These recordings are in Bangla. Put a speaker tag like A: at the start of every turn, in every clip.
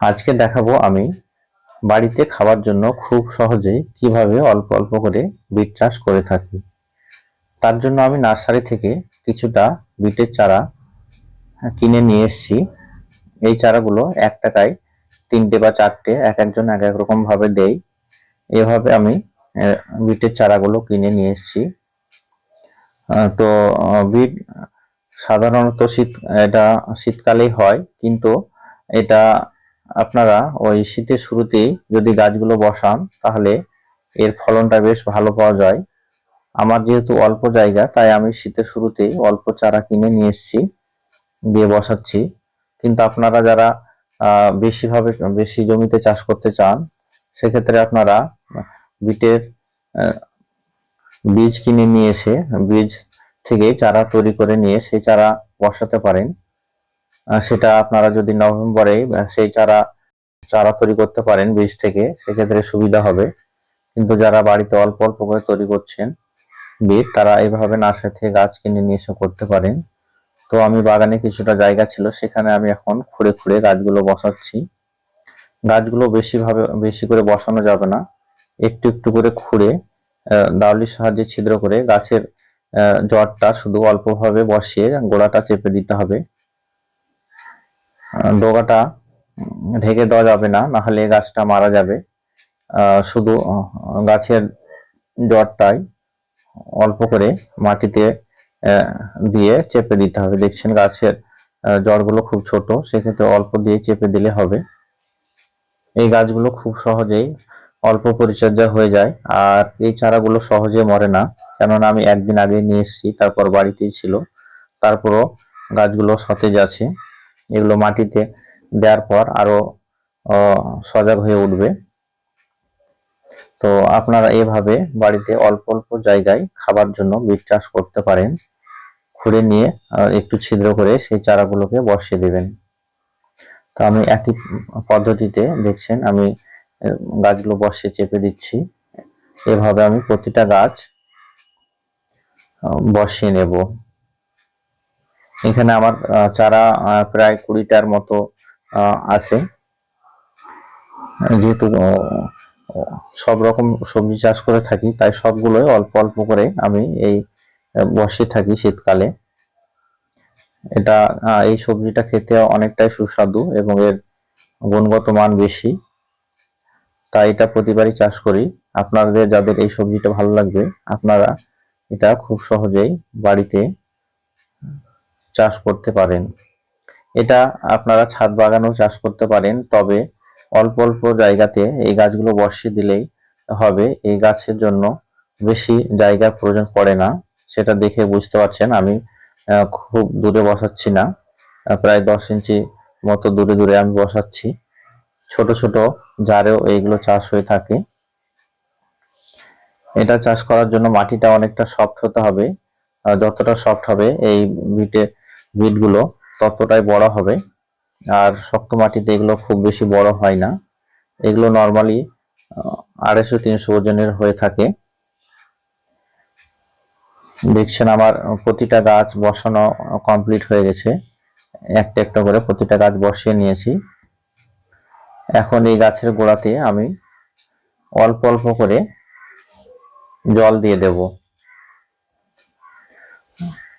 A: আজকে দেখাবো আমি বাড়িতে খাওয়ার জন্য খুব সহজেই কীভাবে অল্প অল্প করে বিট চাষ করে থাকি। তার জন্য আমি নার্সারি থেকে কিছুটা বিটের চারা কিনে নিয়ে এসেছি। এই চারাগুলো এক টাকায় তিনটে বা চারটে এক একজন এক এক রকম ভাবে দেই। এভাবে আমি বিটের চারাগুলো কিনে নিয়ে এসেছি। তো বিট সাধারণত শীত, এটা শীতকালেই হয়, কিন্তু এটা আপনারা ওই শীতের শুরুতেই যদি গাছগুলো বসান, তাহলে এর ফলনটা বেশ ভালো পাওয়া যায়। আমার যেহেতু অল্প জায়গা, তাই আমি শীতের শুরুতেই অল্প চারা কিনে নিয়ে এসেছি, দিয়ে বসাচ্ছি। কিন্তু আপনারা যারা বেশিভাবে, বেশি জমিতে চাষ করতে চান, সেক্ষেত্রে আপনারা বিটের বীজ কিনে নিয়ে এসে, বীজ থেকে চারা তৈরি করে নিয়ে সেই চারা বসাতে পারেন। সেটা আপনারা যদি নভেম্বরে সেই চারা চারা তৈরি করতে পারেন বীজ থেকে, সেক্ষেত্রে সুবিধা হবে। কিন্তু যারা বাড়িতে অল্প অল্প করে তৈরি করছেন বীজ, তারা এভাবে নার্সারি থেকে গাছ কিনে নিয়ে এসে করতে পারেন। তো আমি বাগানে কিছুটা জায়গা ছিল, সেখানে আমি এখন খুঁড়ে খুঁড়ে গাছগুলো বসাচ্ছি। গাছগুলো বেশি ভাবে বেশি করে বসানো যাবে না। একটু একটু করে খুঁড়ে দাউলির সাহায্যে ছিদ্র করে গাছের জড়টা শুধু অল্পভাবে বসিয়ে গোড়াটা চেপে দিতে হবে। ডগাটা ঢেকে দেওয়া যাবে না, নাহলে গাছটা মারা যাবে। শুধু গাছের জড়টাই অল্প করে মাটিতে দিয়ে চেপে দিতে হবে। দেখছেন গাছের জড়গুলো খুব ছোট, সেক্ষেত্রে অল্প দিয়ে চেপে দিলে হবে। এই গাছগুলো খুব সহজেই অল্প পরিচর্যা হয়ে যায়, আর এই চারাগুলো সহজে মরে না। কেননা আমি একদিন আগে নিয়ে এসেছি, তারপর বাড়িতেই ছিল। তারপরও গাছগুলো সতেজ আছে। এগুলো মাটিতে দেওয়ার পর আরও আহ, সজাগ হয়ে উঠবে। তো আপনারা এভাবে বাড়িতে অল্প অল্প জায়গায় খাবার জন্য বীজ চাষ করতে পারেন। খুঁড়ে নিয়ে একটু ছিদ্র করে সেই চারাগুলোকে বসিয়ে দেবেন। তো আমি একই পদ্ধতিতে দেখছেন আমি গাছগুলো বসিয়ে চেপে দিচ্ছি। এভাবে আমি প্রতিটা গাছ বসিয়ে নেব। এখানে আমার চারা প্রায় কুড়িটার মতো আছে। যেহেতু সব রকম সবজি চাষ করে থাকি, তাই সবগুলোই অল্প অল্প করে আমি এই বসিয়ে থাকি শীতকালে। এটা এই সবজিটা খেতে অনেকটাই সুস্বাদু এবং এর গুণগত মান বেশি। তাই এটা প্রতিবারই চাষ করি। আপনাদের, যাদের এই সবজিটা ভালো লাগবে, আপনারা এটা খুব সহজেই বাড়িতে চাষ করতে পারেন। এটা আপনারা ছাদ বাগানেও চাষ করতে পারেন, তবে অল্প অল্প জায়গাতে এই গাছগুলো বসিয়ে দিলেই হবে। এই গাছের জন্য বেশি জায়গার প্রয়োজন পড়ে না, সেটা দেখে বুঝতে পারছেন। আমি খুব দূরে বসাচ্ছি না প্রায় দশ ইঞ্চি মতো দূরে দূরে আমি বসাচ্ছি। ছোট ছোট জারেও এইগুলো চাষ হয়ে থাকে। এটা চাষ করার জন্য মাটিটা অনেকটা সফট হতে হবে। যতটা সফট হবে এই বিটে বিটগুলো ততটাই বড় হবে। আর শক্ত মাটিতে এগুলো খুব বেশি বড় হয় না। এগুলো নর্মালি আড়াইশো, তিনশো ওজনের হয়ে থাকে। দেখছেন আমার প্রতিটা গাছ বসানো কমপ্লিট হয়ে গেছে। একটা একটা করে প্রতিটা গাছ বসিয়ে নিয়েছি। এখন এই গাছের গোড়াতে আমি অল্প অল্প করে জল দিয়ে দেব।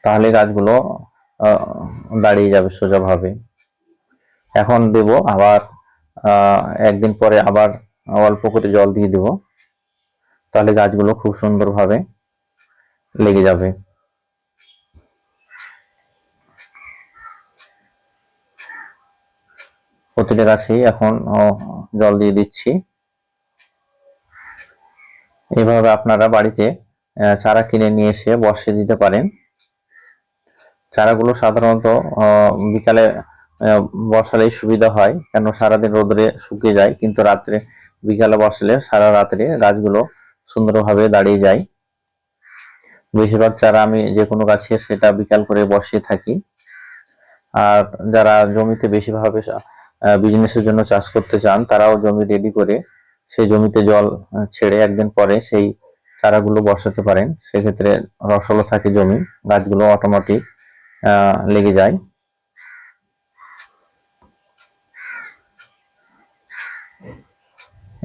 A: তাহলে গাছগুলো দাঁড়িয়ে যাবে সোজাভাবে। এখন দেব আবার একদিন পরে আবার অল্প করে জল দিয়ে দেব। তাহলে গাছগুলো খুব সুন্দরভাবে লেগে যাবে। প্রতিটা গাছেই এখন জল দিয়ে দিচ্ছি। এভাবে আপনারা বাড়িতে চারা কিনে নিয়ে এসে বসিয়ে দিতে পারেন। চারাগুলো সাধারণত বিকালে বসালেই সুবিধা হয়, কেন সারাদিন রোদে শুকিয়ে যায়, কিন্তু রাত্রে, বিকালে বসালে সারা রাত্রে গাছগুলো সুন্দরভাবে দাঁড়িয়ে যায়। বেশিরভাগ চারা আমি যে কোনো গাছে সেটা বিকাল করে বসিয়ে থাকি। আর যারা জমিতে বেশিভাবে বিজনেসের জন্য চাষ করতে চান, তারাও জমি রেডি করে সেই জমিতে জল ছেড়ে একদিন পরে সেই চারাগুলো বসাতে পারেন। সেক্ষেত্রে রসলো থাকে জমি, গাছগুলো অটোমেটিক লেগে যায়।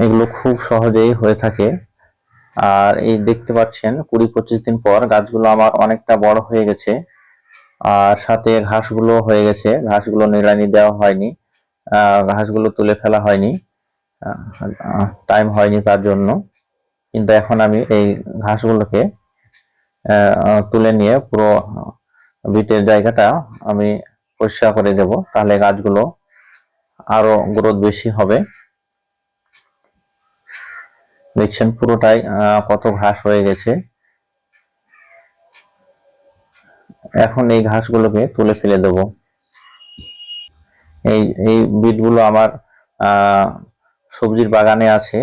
A: এগুলো খুব সহজেই হয়ে থাকে। আর এই দেখতে পাচ্ছেন, কুড়ি পঁচিশ দিন পর গাছগুলো আমার অনেকটা বড় হয়ে গেছে। আর সাথে ঘাসগুলো হয়ে গেছে। ঘাসগুলো নিড়ানি দেওয়া হয়নি। ঘাসগুলো তুলে ফেলা হয়নি। টাইম হয়নি তার জন্য। কিন্তু এখন আমি এই ঘাসগুলোকে তুলে নিয়ে পুরো বিটের জায়গাটা আমি পরিষ্কার করে দেব, তাহলে গাছগুলো আরও গ্রোথ বেশি হবে। দেখছেন পুরোটাই কত ঘাস হয়ে গেছে। এখন এই ঘাসগুলোকে তুলে ফেলে দেব। এই এই বিটগুলো আমার সবজির বাগানে আছে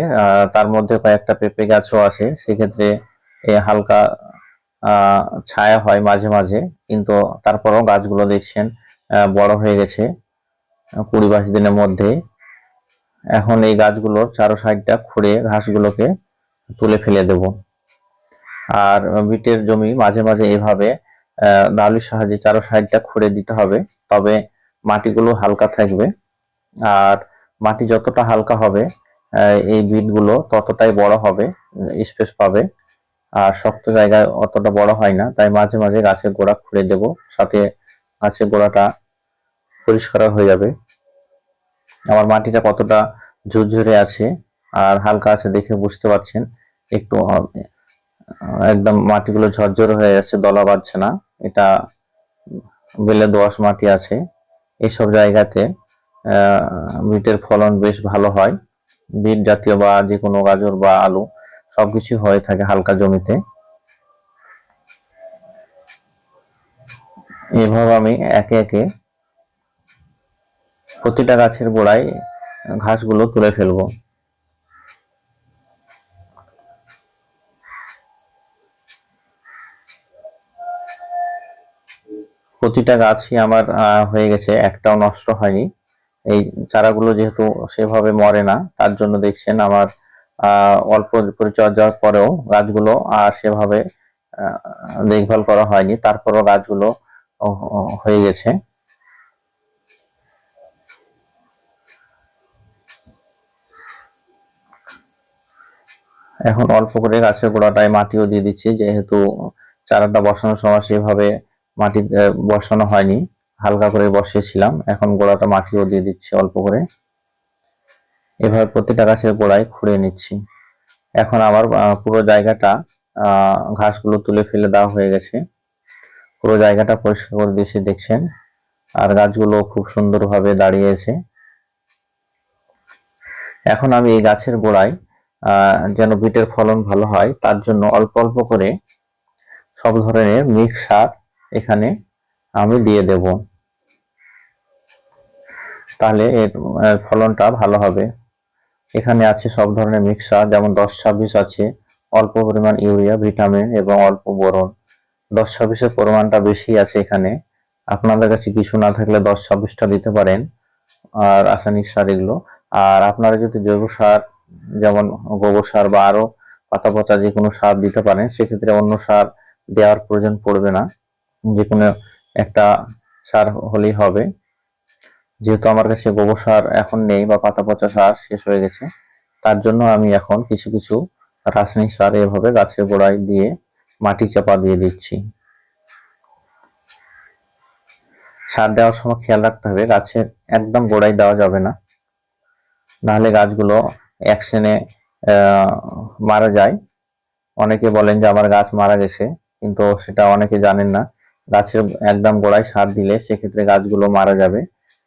A: তার মধ্যে কয়েকটা পেঁপে গাছও আছে, সেক্ষেত্রে হালকা ছায়া হয় মাঝে মাঝে কিন্তু তারপরেও গাছগুলো দেখছেন বড় হয়ে গেছে কুড়ি বাইশ দিনের মধ্যে। এখন এই গাছগুলোর চারো সাইডটা খুঁড়ে ঘাসগুলোকে তুলে ফেলে দেব। আর বিটের জমি মাঝে মাঝে এভাবে আহ, দাউলির সাহায্যে চারো সাইডটা খুঁড়ে দিতে হবে তবে মাটিগুলো হালকা থাকবে। আর মাটি যতটা হালকা হবে এই বিটগুলো ততটাই বড় হবে স্পেস পাবে। আর শক্ত জায়গায় অতটা বড় হয় না। তাই মাঝে মাঝে গাছের গোড়া খুঁড়ে দেব, সাথে গাছের গোড়াটা পরিষ্কার হয়ে যাবে। আমার মাটিটা কতটা ঝুরঝুরে আছে আর হালকা আছে দেখে বুঝতে পারছেন। একটু একদম মাটিগুলো ঝরঝরে হয়ে যাচ্ছে, দলা বাঁধছে না। এটা বেলে দোআঁশ মাটি আছে। এইসব জায়গাতে বিটের ফলন বেশ ভালো হয়। বিট জাতীয় বা যে কোনো গাজর বা আলু সবকিছু হয়ে থাকে হালকা জমিতে। এভাবে আমি একে একে প্রতিটা গাছের গোড়ায় ঘাসগুলো তুলে ফেলব। প্রতিটা গাছই আমার হয়ে গেছে, একটাও নষ্ট হয়নি। এই চারাগুলো যেহেতু সেভাবে মরে না, তার জন্য দেখছেন আমার অল্প পরিচর্যার পরেও গাছগুলো আর সেভাবে দেখভাল করা হয়নি। তারপরও গাছগুলো হয়ে গেছে। এখন অল্প করে গাছের গোড়াটায় মাটিও দিয়ে দিচ্ছি, যেহেতু চারাটা বসানোর সময় সেভাবে মাটি বসানো হয়নি। হালকা করে বসিয়েছিলাম, এখন গোড়াটা মাটিও দিয়ে দিচ্ছি অল্প করে। এভাবে প্রতিটা গাছের গোড়ায় খুঁড়ে নিচ্ছি। এখন আহ, পুরো জায়গাটা ঘাসগুলো তুলে ফেলে দেওয়া হয়ে গেছে। পুরো জায়গাটা পরিষ্কার করে দিয়েছি দেখছেন? আর গাছগুলো খুব সুন্দরভাবে দাঁড়িয়েছে। এখন আমি এই গাছের গোড়ায় যেন বিটের ফলন ভালো হয় তার জন্য অল্প অল্প করে সব ধরনের মিক্স সার এখানে আমি দিয়ে দেব। তাহলে এর ফলনটা ভালো হবে। এখানে আছে সব ধরনের মিক্স সার যেমন দশ ছাব্বিশ আছে, অল্প পরিমাণ ইউরিয়া ভিটামিন এবং অল্প বোরন। দশ ছাব্বিশের পরিমাণটা বেশি আছে এখানে। আপনাদের কাছে কিছু না থাকলে দশ ছাব্বিশটা দিতে পারেন, আর রাসায়নিক সার এগুলো। আর আপনারা যদি জৈব সার, যেমন গোবর সার বা আরও পাতা পচা যে কোনো সার দিতে পারেন, সেক্ষেত্রে অন্য সার দেওয়ার প্রয়োজন পড়বে না। যে কোনো একটা সার হলেই হবে। যেহেতু আমার কাছে গোবর সার এখন নেই বা পাতা পচা সার শেষ হয়ে গেছে, তার জন্য আমি এখন কিছু কিছু রাসায়নিক সার এভাবে গাছের গোড়ায় দিয়ে মাটি চাপা দিয়ে দিচ্ছি। সার দেওয়ার সময় খেয়াল রাখতে হবে, গাছের একদম গোড়ায় দেওয়া যাবে না। নাহলে গাছগুলো অ্যাকশনে মারা যায়। অনেকে বলেন যে আমার গাছ মারা গেছে, কিন্তু সেটা অনেকে জানেন না। গাছের একদম গোড়ায় সার দিলে সেক্ষেত্রে গাছগুলো মারা যাবে।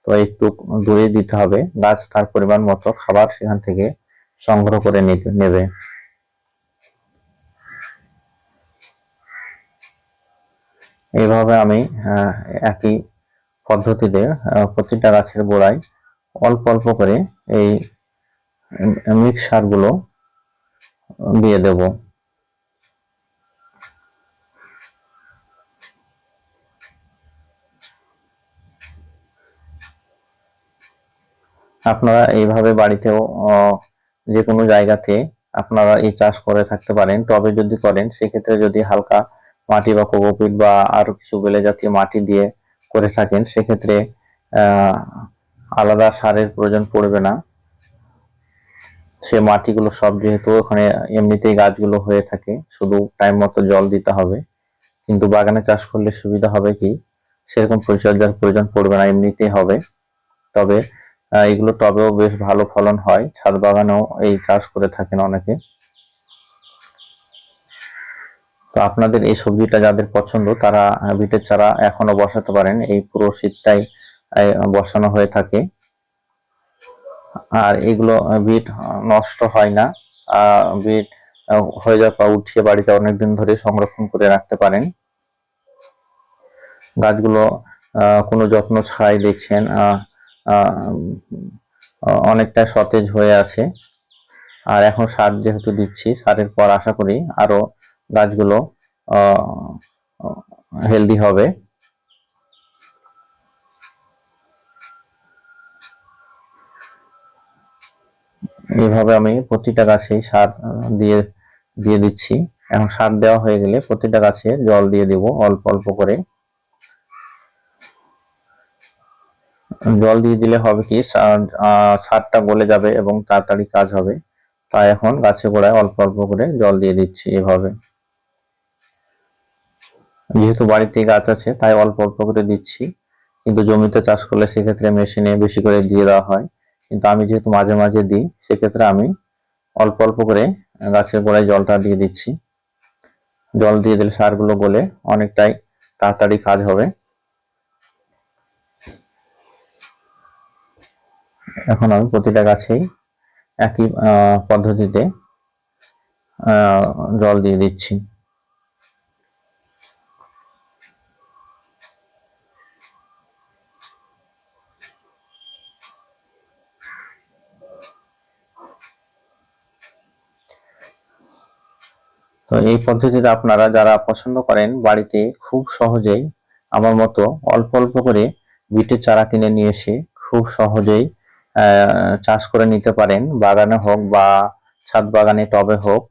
A: তো একটু দূরে দিতে হবে। গাছ তার পরিমাণ মতো খাবার সেখান থেকে সংগ্রহ করে নেবে। এইভাবে আমি একই পদ্ধতিতে প্রতিটা গাছের গোড়ায় অল্প অল্প করে এই মিক্স সারগুলো দিয়ে দেব। আপনারা এইভাবে বাড়িতেও যে কোনো জায়গাতে আপনারা এই চাষ করে থাকতে পারেন। তবে যদি করেন, সেক্ষেত্রে যদি হালকা মাটি বা কোকোপিট বা আরও কিছু বেলে জাতীয় মাটি দিয়ে করে থাকেন, সেক্ষেত্রে আলাদা সারের প্রয়োজন পড়বে না। সে মাটিগুলো সব যেহেতু ওখানে এমনিতেই গাছগুলো হয়ে থাকে, শুধু টাইম মতো জল দিতে হবে। কিন্তু বাগানে চাষ করলে সুবিধা হবে কি? সেরকম পরিচর্যার প্রয়োজন পড়বে না, এমনিতেই হবে। তবে এগুলো টবেও বেশ ভালো ফলন হয়। ছাদ বাগানেও এই চাষ করে থাকেন অনেকে। তো আপনাদের এই সবজিটা যাদের পছন্দ, তারা বিটের চারা এখনও বসাতে পারেন। এই পুরো শীতটাই বসানো হয়ে থাকে। আর এগুলো বিট নষ্ট হয় না। বিট হয়ে যাওয়ার পর উঠিয়ে বাড়িতে অনেকদিন ধরে সংরক্ষণ করে রাখতে পারেন। গাছগুলো কোনো যত্ন ছাড়াই দেখছেন। অনেকটা সতেজ হয়ে আছে। আর এখন সার যেহেতু দিচ্ছি, সারের পর আশা করি আরও গাছগুলো হেলদি হবে। এইভাবে আমি প্রতিটা গাছেই সার দিয়ে দিয়ে দিচ্ছি। এখন সার দেওয়া হয়ে গেলে প্রতিটা গাছে জল দিয়ে দেব, অল্প অল্প করে। জল দিয়ে দিলে হবে কি সারটা গলে যাবে এবং তাড়াতাড়ি কাজ হবে। তাই এখন গাছে গোড়ায় অল্প অল্প করে জল দিয়ে দিচ্ছি এভাবে। যেহেতু বাড়িতে গাছ আছে, তাই অল্প অল্প করে দিচ্ছি। কিন্তু জমিতে চাষ করলে সেক্ষেত্রে মেশিনে বেশি করে দিয়ে দেওয়া হয়। কিন্তু আমি যেহেতু মাঝে মাঝে দিই, সেক্ষেত্রে আমি অল্প অল্প করে গাছের গোড়ায় জলটা দিয়ে দিচ্ছি। জল দিয়ে দিলে সারগুলো গলে অনেকটাই তাড়াতাড়ি কাজ হবে। এখন আমি প্রতিটা গাছেই একই পদ্ধতিতে জল দিয়ে দিচ্ছি। তো এই পদ্ধতিতে আপনারা যারা পছন্দ করেন, বাড়িতে খুব সহজেই, আমার মতো অল্প অল্প করে বিটের চারা কিনে নিয়ে এসে খুব সহজেই চাষ করে নিতে পারেন, বাগানে হোক বা ছাদ বাগানে, টবে হোক।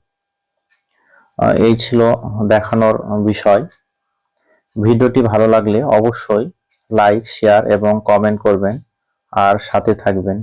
A: এই ছিল দেখানোর বিষয়। ভিডিওটি ভালো লাগলে অবশ্যই লাইক, শেয়ার এবং কমেন্ট করবেন। আর সাথে থাকবেন।